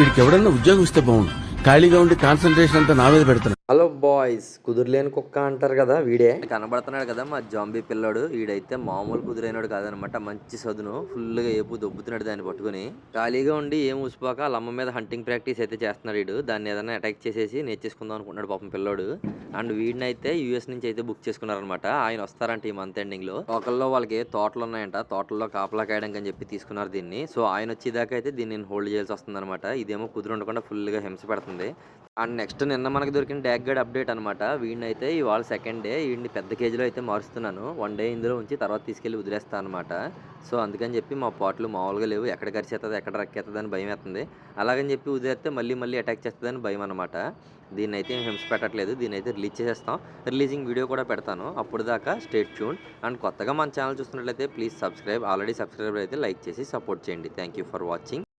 వీడికి ఎవడన్నా ఉద్యోగం ఇస్తే బాగుండు. ఖాళీగా ఉండి కాన్సన్ట్రేషన్ అంతా నా మీద పెడుతున్నా హలో బాయ్స్ కుదురులేని కుక్క అంటారు కదా వీడే. కనబడుతున్నాడు కదా మా జాంబీ పిల్లాడు. వీడైతే మామూలు కుదురైనడు కాదనమాట. మంచి సదును. ఫుల్గా ఏపు దొబ్బుతున్నాడు దాన్ని పట్టుకుని. ఖాళీగా ఉండి ఏం ఊసిపోక వాళ్ళ అమ్మ మీద హంటింగ్ ప్రాక్టీస్ అయితే చేస్తున్నాడు వీడు. దాన్ని ఏదైనా అటాక్ చేసేసి నేర్చేసుకుందాం అనుకుంటున్నాడు పాపం పిల్లోడు. అండ్ వీడిని అయితే యూఎస్ నుంచి అయితే బుక్ చేసుకున్నారనమాట. ఆయన వస్తారంట ఈ మంత్ ఎండింగ్లో. ఒకళ్ళు వాళ్ళకి తోటలు ఉన్నాయంట. తోటల్లో కాపలా కాయడానికి అని చెప్పి తీసుకున్నారు దీన్ని. సో ఆయన వచ్చేదాకా అయితే దీన్ని నేను హోల్డ్ చేయాల్సి వస్తుంది అనమాట ఇదేమో కుదురు ఉండకుండా ఫుల్గా హింస పెడుతుంది. అండ్ నెక్స్ట్ నిన్న మనకి దొరికిన డ్యాగ్ గైడ్ అప్డేట్ అనమాట వీడిని అయితే ఇవాళ సెకండ్ డే వీడిని పెద్ద కేజీలో అయితే మారుస్తున్నాను. వన్ డే ఇందులో ఉంచి తర్వాత తీసుకెళ్ళి వదిలేస్తాను అనమాట సో అందుకని చెప్పి మా పాటలు మామూలుగా లేవు. ఎక్కడ కరిచేస్తుంది ఎక్కడ రక్కేస్తుంది అని భయం వేస్తుంది అలాగని చెప్పి వదిలేస్తే మళ్ళీ మళ్ళీ అటాక్ చేస్తుందని భయం అనమాట దీన్ని అయితే హింస పెట్టట్లేదు. దీన్ని అయితే రిలీజ్ చేసేస్తాం. రిలీజింగ్ వీడియో కూడా పెడతాను. అప్పుడు దాకా స్టేట్ ట్యూన్ అండ్ కొత్తగా మన ఛానల్ చూస్తున్నట్లయితే ప్లీజ్ సబ్స్క్రైబ్ ఆల్రెడీ సబ్స్క్రైబ్ అయితే లైక్ చేసి సపోర్ట్ చేయండి. Thank you for watching